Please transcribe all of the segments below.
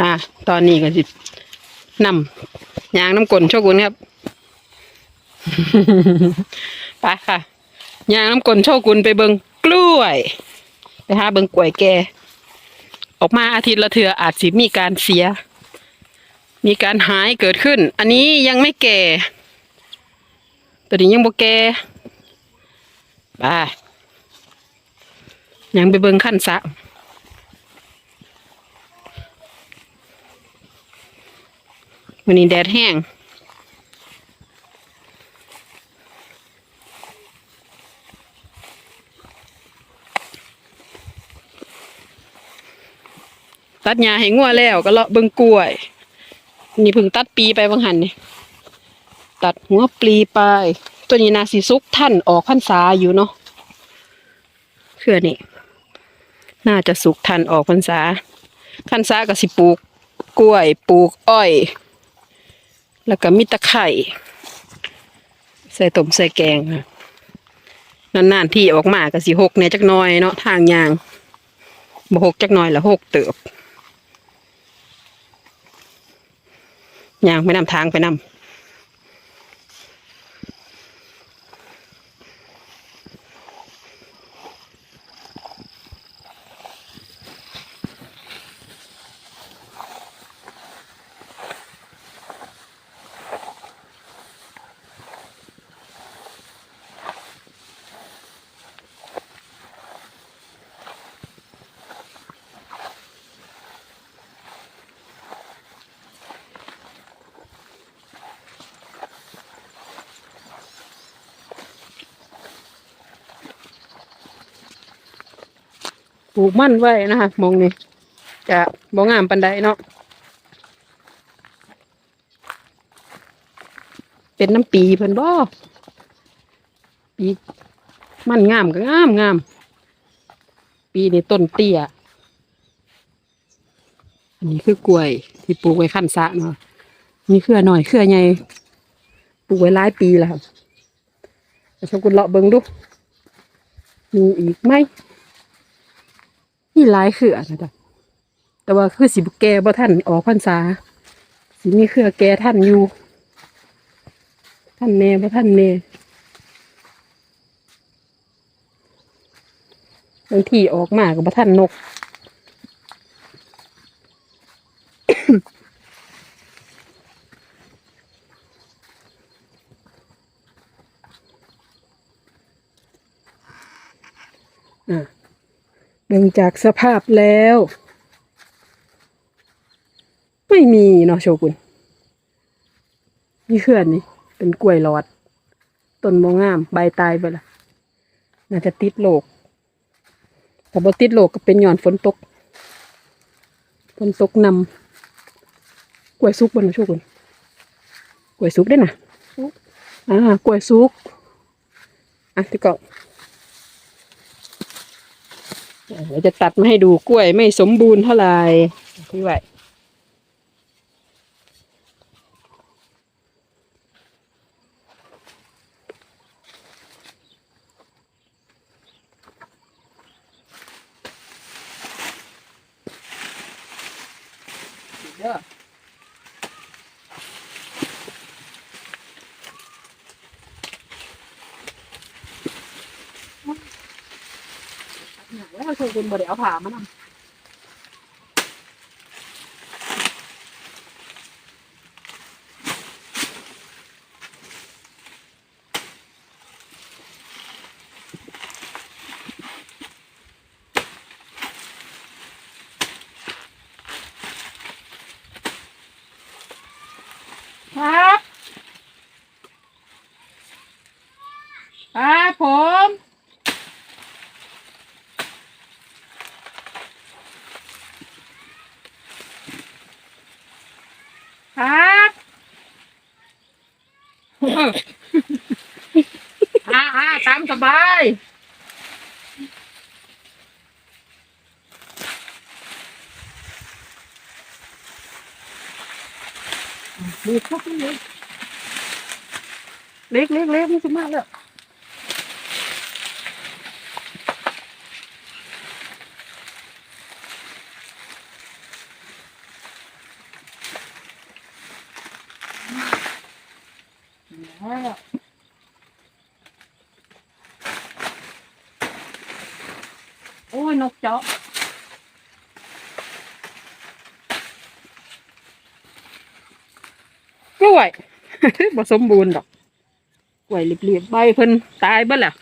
อ่า ตอนนี้ก็สินำยางน้ำกลนโชกุนครับ ไปค่ะ ยางน้ำกลนโชกุนไปเบิงกล้วย ไปหาเบิงกล้วยแก ออกมาอาทิตย์ละเทืออาจสิมีการเสีย มีการหายเกิดขึ้น อันนี้ยังไม่แก่ ตัวนี้ยังบ่แก่ไปยังไปเบิงขั้นสะ วันนี้แดดแห้งตัดหญ้าให้งัวแล้วก็เลาะเบิ่งกล้วย นี่เพิ่งตัดปีไปบางหันนี่ตัดหัวปลีไป ตัวนี้นาสีซุกท่านออกพรรษาอยู่เนาะเชื่อนี่น่าจะสุกทันออกพรรษาพรรษาก็สิปลูก กล้วยปลูกอ้อย แล้วก็มีตะไคร่ใส่ต้มใส่แกงค่ะนานๆที่ออกมาก็สิหกเนี่ยจักน้อยเนาะทางยางบ่หกจักน้อยละหกเติบยางไปนำทางไปนำ ปลูกมั่นไว้นะคะมองนี่จะบ่งามปันใดเนาะเป็นน้ำปีเพิ่นบ่ปีมันงามก็งามงาม ปีนี้ต้นเตี้ยอันนี้คือกล้วยที่ปลูกไว้ขั้นสะเนาะมีเครือหน่อยเครือใหญ่ปลูกไว้หลายปีแล้วครับชมกุลเลาะเบิงดูมีอีกไหม มีหลายเครือนะจ๊ะแต่ว่าคือสิบแก่บ่ท่านออกพรรษา สิมีเครือแก่ท่านอยู่ ท่านเนบ่ท่านเนบางทีออกมาก็บ่ท่านนกอะ เบิ่งจากสภาพแล้ว ไม่มีเนาะโชกุนนี่เขื่อนนี่ เป็นกล้วยหลอด ต้นมงาม ใบตายไปละน่าจะติดโลกแต่บ่ติดโลกก็เป็นหย่อนฝนตก ฝนตกนำกล้วยสุกบนนะโชกุนกล้วยสุกได้นะอ่ากล้วยสุกอะที่เกาะ เดี๋ยวจะตัดมาให้ดูกล้วยไม่สมบูรณ์เท่าไหร่พี่ไหวเด้อ แล้วโชกุนบ่ได้เอาผ่ามานำครับครับผม ครับอ่าอ่าตาม สบายเล็กครับเล็กเล็กเล็กไม่ใช่มากแล้ว แล้ว โอ้ยนกเจาะกล้วย บ่สมบูรณ์ดอกกล้วยรีบๆใบเพิ่นตายเบิดแล้ว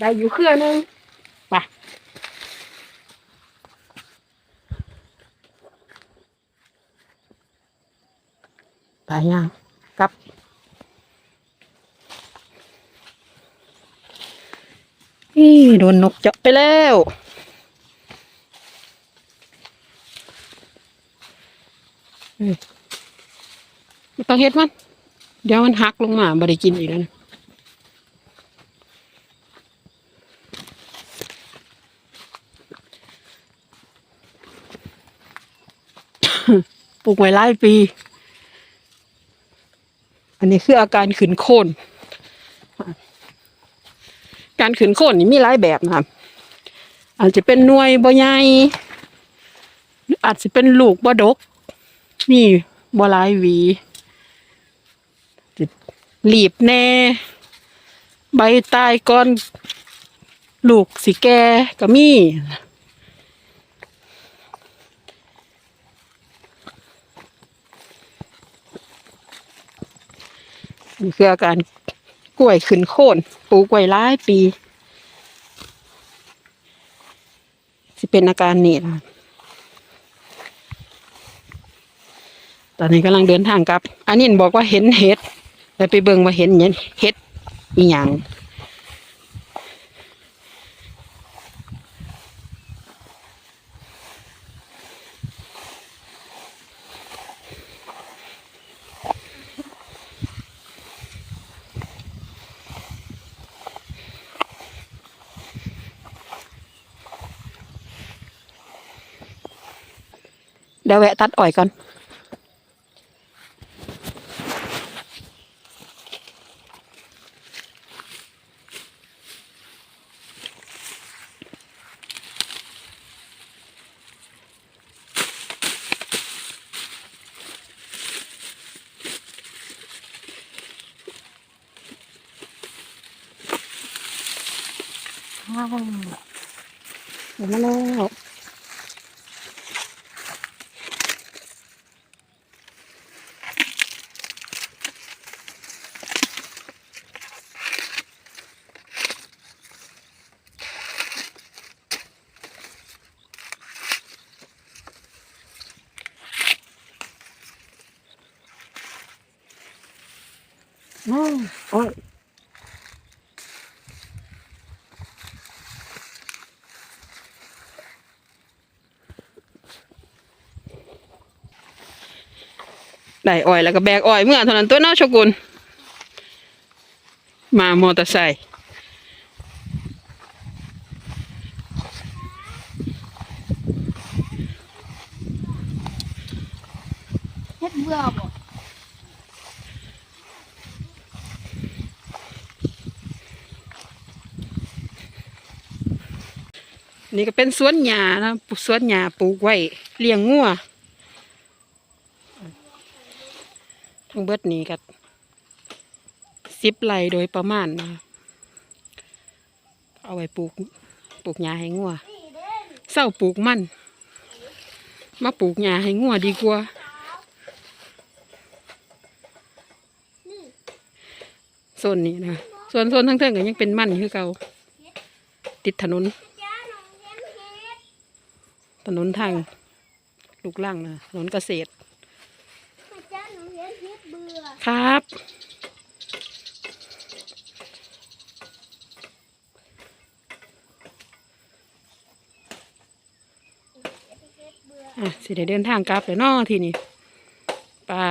ได้อยู่เครือนึงไปไปยังกลับนี่โดนนกเจาะไปแล้วต้องเฮ็ดมัน เดี๋ยวมันหักลงมาบ่ได้กินอีกแล้วนะ ป ลูกไว้หลายปี อันนี้คืออาการขืนโคนการขืนโคนนี่มีหลายแบบนะครับ อาจจะเป็นหน่วยบ่ใหญ่อาจจะเป็นลูกบ่ดกมีบ่หลายหวีหลีบแน่ ใบตายก่อน ลูกสิแก่ก็มี นี่คืออาการกล้วยขึ้นโค่นปลูกไว้หลายปี สิเป็นอาการนี้นะตอนนี้กำลังเดินทางกลับ อันนี้บอกว่าเห็นเห็ดแต่ไปเบิ่งว่าเห็นเห็ดอีหยัง เดี๋ยวแวะตัดอ้อยก่อนว้าวเดี๋ยวมาแล้ว อ้าวโอ้ยได้อ้อยแล้วก็แบกอ้อยเมื่อเท่านั้นตัวเน้อชกุลมามอเตอร์ไซค์เฮ็ดเบื่อบ่ นี่ก็เป็นสวนหญ้านะปลูกสวนหญ้าปลูกไว้เลี้ยงงัวทั้งเบิดนี้ก็สิบไร่โดยประมาณนะเอาไว้ปลูกปลูกหญ้าให้งัวเศร้าปลูกมันมาปลูกหญ้าให้งัวดีกว่าโซนนี้นะส่วนโซนทั้งเทิงก็ยังเป็นมันคือเก่าติดถนน ถนนทางลูกล่างนะถนนเกษตรครับอะสิได้เดินทางกลับเลยนอะที่นี้ป้า